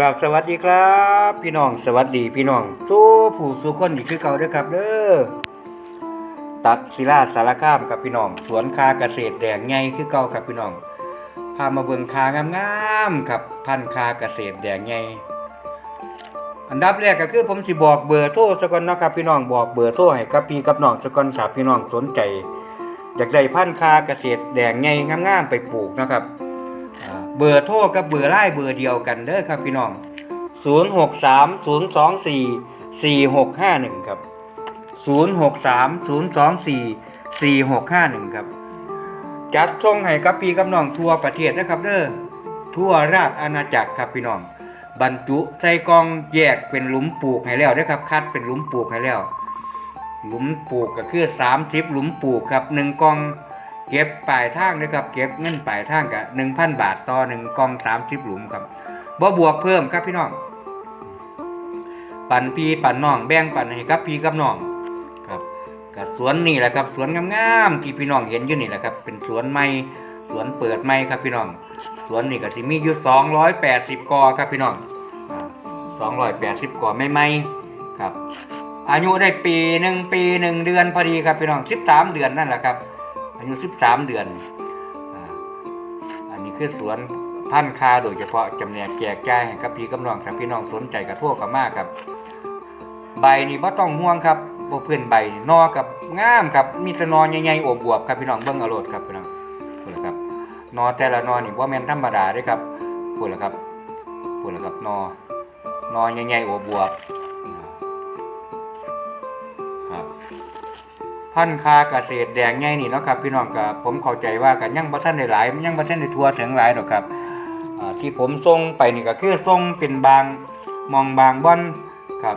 กราบสวัสดีครับ พี่น้องสวัสดีพี่น้องสู้ผู้สู้คนอีกคือเก่าด้อครับเด้อตัดศิลาสารคามกับพี่น้อง สวนคาเกษตรแดงใหญ่คือเก่าครับพี่น้องพามาเบิ่งคางามๆครับพันคาเกษตรแดงใหญ่อันดับแรกก็คือผมสิบอกเบอร์โทรซะก่อนนะครับพี่น้องบอกเบอร์โทรให้กับพี่กับน้องซะก่อนถ้าพี่น้องสนใจ อยากได้พันคาเกษตรแดงใหญ่งามๆไปปลูกนะครับ เบอร์โทรกับเบอร์ไลน์เบอร์เดียวกันเด้อครับพี่น้อง 0630244651 ครับ 0630244651 ครับ จัดส่งให้กับพี่กับน้องทั่วประเทศนะครับเด้อทั่วราชอาณาจักรครับพี่น้อง บรรจุใส่กล่องแยกเป็นหลุมปลูกให้แล้วเด้อครับ คัดเป็นหลุมปลูกให้แล้ว หลุมปลูกก็คือ 30 หลุมปลูกครับหนึ่งกล่อง เก็บปลายทางนะครับเก็บเงินปลายทางกับหนึ่งพันบาทต่อหนึ่งกองสามสิบหลุมครับบ่บวกเพิ่มครับพี่น้อง ปั่นพี่ปั่นน้องแบ่งปั่นให้กับพี่กับน้องครับกับสวนนี่แหละครับสวนงามๆที่พี่น้องเห็นอยู่นี่แหละครับเป็นสวนใหม่สวนเปิดใหม่ครับพี่น้องสวนนี่ก็สิมีอยู่สองร้อยแปดสิบกอครับพี่น้องสองร้อยแปดสิบกอไม่ไมๆครับ อายุได้ปีหนึ่งปีหนึ่งเดือนพอดีครับพี่น้องสิบสามเดือนนั่นแหละครับ อายุ 13 เดือนอันนี้คือสวนพันธุ์คาโดยเฉพาะจำแนกแจกจ่ายให้กับพี่กับน้องครับพี่น้องสนใจกับทั่วกับมากครับ ใบนี่บ่ต้องห่วงครับบ่เพื่อนใบนี่นอกับงามครับมีแต่นอใหญ่ๆอวบครับพี่น้องเบิ่งอาโลดครับพี่น้องพูดละครับนอแต่ละนอนี่บ่แม่นธรรมดาเด้ครับพูดละครับพูดละครับนอนอใหญ่ๆอบวบ พันคาเกษตรแดงใหญ่นี่เนาะครับพี่น้องกับผมเข้าใจว่ากันยังบ่ทันได้หลายยังบ่ทันได้ทั่วถึงหลายดอกครับที่ผมส่งไปนี่ก็คือส่งเป็นบางมองบางบ่อนครับ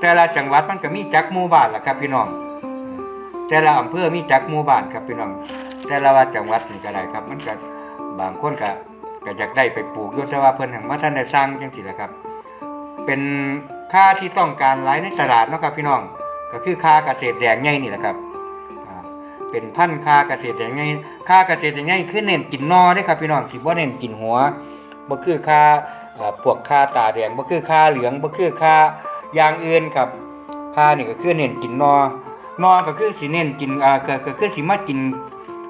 แต่ละจังหวัดมันก็มีจักหมู่บ้านล่ะครับพี่น้อง แต่ละอำเภอมีจักหมู่บ้านครับพี่น้อง แต่ละว่าจังหวัดนี่ก็ได้ครับ มันก็บางคนก็ก็อยากได้ไปปลูกยู่แต่ว่าเพิ่นหังบ่ทันได้สร้างจังซี่ะครับ เป็นค่าที่ต้องการหลายในตลาดเนาะครับพี่น้อง ก็คือคาเกษตรแดงใหญ่นี่แหละครับเป็นพันธุ์คาเกษตรแดงใหญ่คาเกษตรแดงใหญ่คือเน้นกินนอเด้ครับพี่น้องสิบ่เน้นกินหัวบ่คือคาอพวกคาตาแดงบ่คือคาเหลืองบ่คือคาอย่างอื่นครับคานี่ก็คือเน้นกินนอนอก็คือสิเน้นกินอ่าก็คือสิมากิน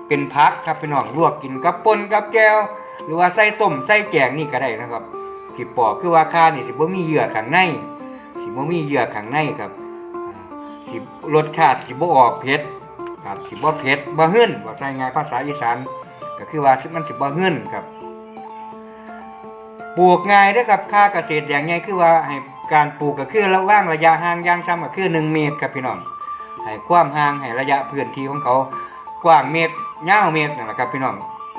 เป็นผักครับพี่น้องลวกกินกับป่นกับแก้ว หรือว่าใส่ต้มใส่แกงนี่ก็ได้นะครับสิปอกคือว่าคานี่สิบ่มีเหยื่อข้างในสิบ่มีเหยื่อข้างในครับ สิรสชาติสิบ่ออกเผ็ดครับสิบ่เผ็ดบ่หึ่นว่าใช้ไงายภาษาอีสานก็คือว่ามันสิบ่หึ่นครับปลูกง่ายด้อครับค่าเกษตรอย่างง่ายคือว่าให้การปลูกก็คือระว่างระยะห่างย่างต่ำก็คือ1เมตรครับพี่น้องให้ความห่างให้ระยะพื้นที่ของเขากว้างเมตรยาวเมตรนั่นแหละครับพี่น้อง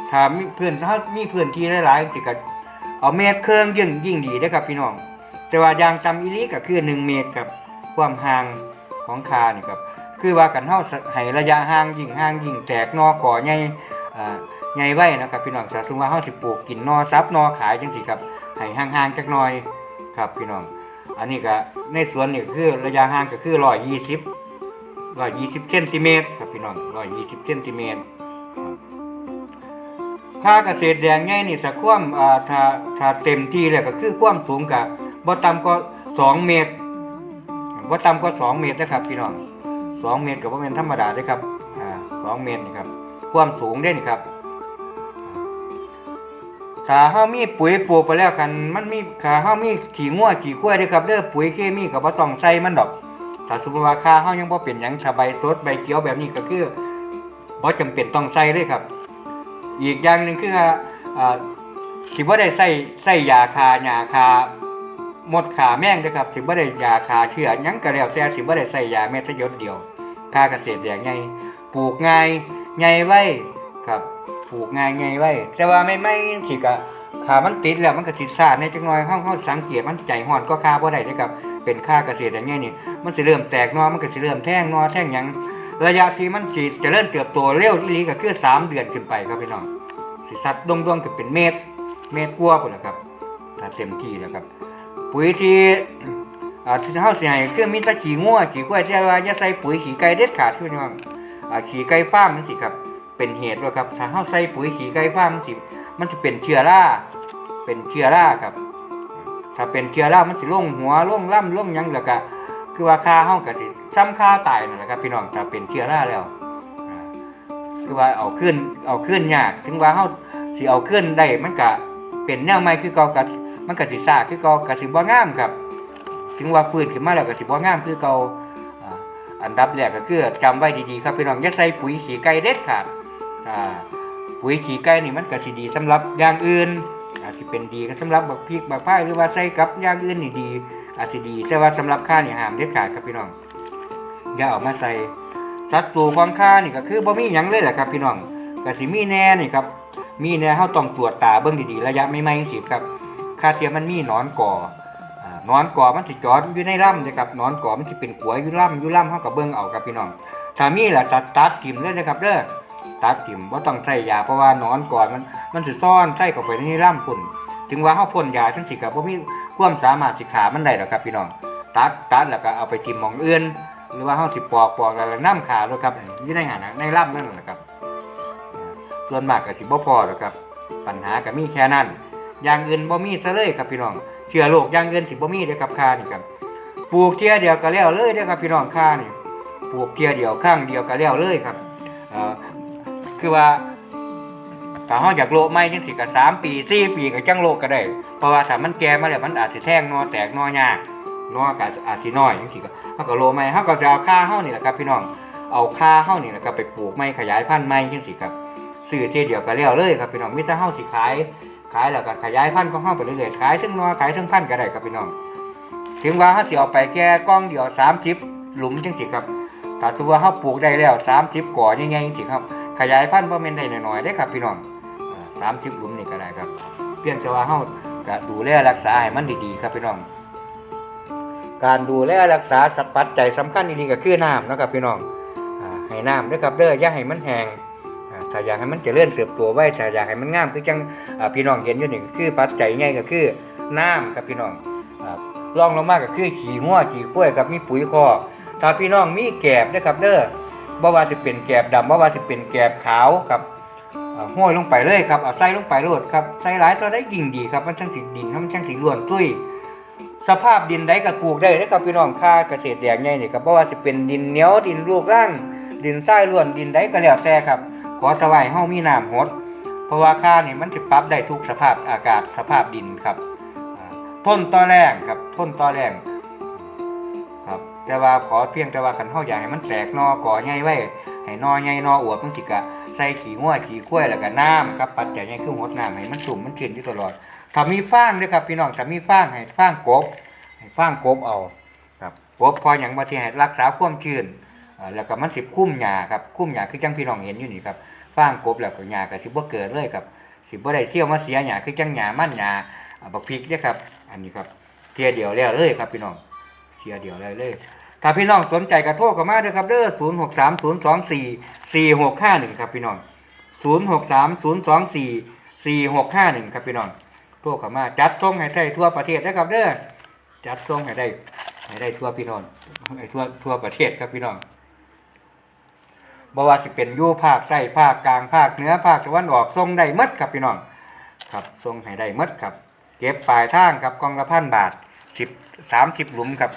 ถ้ามีพื้นถ้ามีพื้นที่หลายๆสิก็เอาเมตรเครื่องยิ่งยิ่งดีเด้ครับพี่น้อง แต่ว่ายางตำอีลีก็คือ1เมตรครับความห่าง ของคานี่ครับคือว่ากันเฮาให้ระยะห่างยิ่งห่างยิ่งแตกนอก่อใหญ่ใหญ่ไว้นะครับพี่น้องถ้าสมมุติว่าเฮาสิปลูกกินนอซับนอขายจังซี่ครับให้ห่างๆจักหน่อยครับพี่น้อง อันนี้ก็ในสวนนี่คือระยะห่างก็คือ120 120เซนติเมตรครับพี่น้อง120เซนติเมตรค่าเกษตรแดงใหญ่นี่ถ้าความอ่าถ้าถ้าเต็มที่แล้วก็คือความสูงก็บ่ต่ำกว่า2เมตร ว่าต่ำกว่า2เมตรนะครับพี่น้อง2เมตรกับว่าเป็นธรรมดาเด้ครับอ่า2เมตรนี่ครับความสูงเด้นี่ครับถ้าเฮามีปุ๋ยปลูกไปแล้วกันมันมีถ้าเฮามีขี้งัวขี้กล้วยด้อครับเด้อปุ๋ยเคมีก็บ่ต้องใส่มันดอก ถ้าสมมุติว่าคาเฮายังบ่เป็นหยังถ้าใบสดใบเขียวแบบนี้ก็คือบ่จำเป็นต้องใส่เลยครับ อีกอย่างหนึ่งคือว่าอ่าสิบ่ได้ใส่ใส่ยาฆ่าหญ้าฆ่า หมดขาแม่งเด้อครับสิบ่ได้ยาขาเชื้อยังก็แล้วแต่สิบ่ได้ใส่ยาเม็ดยดเดียวค่าเกษตรแดงใหญ่ปลูกง่ายใหญ่ไว้ครับปลูกง่ายใหญ่ไว้ แต่ว่าไม่ไม่สิก็ขามันติดแล้วมันก็ติดซ่าในจักหน่อยเฮาเฮาสังเกตมันใจฮ้อนก็ค่าบ่ได้เด้อครับ เป็นค่าเกษตรอย่างเงี้นี่ มันสิเริ่มแตกนอมันก็สิเริ่มแท่งนอแท่งยังระยะที่มันสิเจะเริ่มเติบโตเร็วอีหลีก็คือสามเดือนขึ้นไปครับพี่น้องสิสัดดวงๆก็เป็นเมตร เมตรกว่าพุ่นล่ะครับถ้าเต็มที่แล้วครับ ปุ๋ยที่อ่าที่เฮาสิให้คือมีแต่ขี้งัวขี้ควยแต่ว่าอย่าใส่ปุ๋ยขี้ไก่เด็ดขาดคือน้องอ่าขี้ไก่ฟาร์มจังซี่ครับ เป็นเหตุว่าครับถ้าเฮาใส่ปุ๋ยขี้ไก่ฟาร์มมันสิมันสิเป็นเชื้อราเป็นเชื้อราครับ ถ้าเป็นเชื้อรามันสิลงหัวลงล่ำลงยังแล้วก็คือว่าค่าเฮาก็สิซ้ำค่าตายนั่นแหละครับ พี่น้องถ้าเป็นเชื้อราแล้วคือว่าเอาขึ้นเอาขึ้นยากถึงว่าเฮาสิเอาขึ้นได้มันก็เป็นแนวใหม่คือเก่าก็ มันก็สิซาคือเก่าก็สิบ่งามครับ ถึงว่าฟื้นขึ้นมาแล้วก็สิบ่งามคือเก่าอันดับแรกก็คือจำไว้ดีๆครับพี่น้องอย่าใส่ปุ๋ยขี้ไก่เด็ดขาดปุ๋ยขี้ไก่นี่มันก็สิดีสำหรับอย่างอื่นอาจจะเป็นดีก็สำหรับบักพริกบักพายหรือว่าใส่กับอย่างอื่นนี่ดีอาจจะดีแต่ว่าสำหรับข้านี่ห้ามเด็ดขาดครับพี่น้องอย่าเอามาใส่สัตว์ตัวของข้านี่ก็คือบ่มีหยังเลยแหละครับพี่น้องก็สิมีแน่นี่ครับมีแน่เฮาต้องตรวจตาเบิ่งดีๆระยะไม่ไม่สิครับาเทียมมันมีนอนก่อนอนก่อมันสิจอดอยู่ในร่ำนะครับนอนก่อมันสิเป็นขัวอยู่ร่ำอยู่ร่ำเฮาก็เบิ่งเอาครับพี่น้องถ้ามีล่ะตัดตัดทิ่มเลยนะครับเด้อตัดทิ่มบ่ต้องใส่ยาเพราะว่านอนก่อมันมันสิซ่อนใส่เข้าไปในร่ำพุ่นถึงว่าเฮาพ่นยาจังสิก็บ่มีความสามารถสิขามันได้หรอกครับพี่น้องตัดตัดแล้วก็เอาไปทิ่มมองเอื่นหรือว่าเฮาสิปอกปอกแล้วน้ำขาด้วยครับยู่ในหันน่ะในลำนั่นแหละครับส่วนมากก็สิบ่พอหรอกครับ ปัญหาก็มีแค่นั้น อย่างอื่นบ่มีซะเลยครับพี่น้องเชื้อโรคอย่างอื่นสิบ่มีเด้อครับค่านี่ครับปลูกเทียเดียวก็แล้วเลยเด้อครับพี่น้องค่านี่ปลูกเทียเดียวข้างเดียวก็แล้วเลยครับอ่อคือว่าถ้าเฮาอยากโลไม่จังสิก็สามปีสี่ปีก็จังโลก็ได้ เพราะว่าถ้ามันแก่มาแล้วมันอาจสิแท่งนอแตกนอยากนอก็อาจสิน้อยจังสิก็เฮาก็โลไม่เฮาก็จะเอาค่าเฮานี่แหละครับพี่น้องเอาค่าเฮานี่แหละครับไปปลูกไม้ขยายพันธุ์ไม้จังสิครับซื้อเทียเดียวก็แล้วเลยครับพี่น้องมีแต่เฮาสิขาย ขายแล้วก็ขยายพันธุ์ของเฮาไปเรื่อยๆขายทั้งนอขายทั้งพันธุ์ก็ได้ครับพี่น้อง ถึงว่าเฮาสิเอาไปแค่กล้องเดียว30หลุมจังสิครับถ้าสมมุติว่าเฮาปลูกได้แล้ว30ก่อใหญ่ๆจังสิครับ ขยายพันธุ์บ่แม่นได้น้อยๆเด้ครับพี่น้องสามสิบหลุมนี่ก็ได้ครับ เพียงแต่ว่าเฮาก็ดูแลรักษาให้มันดีๆครับพี่น้อง การดูแลรักษาสัพปัจจัยสำคัญนี่ก็คือน้ำนะครับพี่น้องให้น้ำด้อครับเด้ออย่าให้มันแห้ง ถ้าอยากให้มันเจริญเติบโตไว้ถ้าอยากให้มันงามคือจังพี่น้องเห็นอยู่นี่ก็คือปัจจัยใหญ่ก็คือน้ำครับพี่น้องอ่องลงมากก็คือขี้งัวขี้กล้วยครับมีปุ๋ยคอกถ้าพี่น้องมีแกบนะครับเด้อบ่ว่าสิเป็นแกบดำบ่ว่าสิเป็นแกบขาวครับห้อยลงไปเลยครับเอาใส่ลงไปโลดครับใส่หลายตัวได้ยิ่งดีครับมันช่างสิดินมันช่างสิล้วนตุ้ยสภาพดินใดก็ปลูกได้เด้อครับพี่น้องค่าเกษตรแดงใหญ่นี่ครับเพราะว่าสิเป็นดินเหนียวดินลูกร่างดินทรายล้วนดินใดก็แล้วแต่ครับ อถวายเฮามีน้ำหด เพราะว่าค่านี่มันสิปรับได้ทุกสภาพอากาศสภาพดินครับทนต่อแรงครับทนต่อแรงครับแต่ว่าขอเพียงแต่ว่าคันเฮาอยากให้มันแตกนอก่อใหญ่ไว้ให้นอใหญ่นออวบจังสิกะใส่ขี้งัวขี้กล้วยแล้วก็น้ำครับปัจจัยใหญ่คือหดน้ำให้มันสุ่มมันชื้นอยู่ตลอดถ้ามีฟางด้วยครับพี่น้องถ้ามีฟางให้ฟางกบให้ฟางกบเอาครับกบพออย่างมาที่ให้รักษาความชื้นแล้วก็มันสิคุ้มหญ้าครับคุ้มหญ้าคือจังพี่น้องเห็นอยู่นี่ครับ ฟางกบแล้วก็หญ้าก็สิบ่เกิดเลยครับ สิบ่ได้เที่ยวมาเสียหญ้าคือจังหญ้ามันหญ้าบักพริกเด้อครับ อันนี้ครับเที่ยเดียวแล้วเลยครับพี่น้องเที่ยเดียวเลยเลยถ้าพี่น้องสนใจก็โทรเข้ามาเด้อครับเด้อ0630244651 ครับพี่น้อง0630244651 ครับพี่น้องโทรเข้ามาจัดส่งให้ได้ทั่วประเทศนะครับเด้อจัดส่งให้ได้ให้ได้ทั่วพี่น้องให้ทั่วทั่วประเทศครับพี่น้อง บ่ว่าสิเป็นยู่ภาคใต้ภาคกลางภาคเหนือภาคตะวันออกทรงได้มดครับพี่น้องครับทรงให้ได้มดครับ เก็บปลายทางครับกองละพันบาท10 30หลุมครับ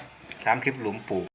สามสิบหลุมปลูก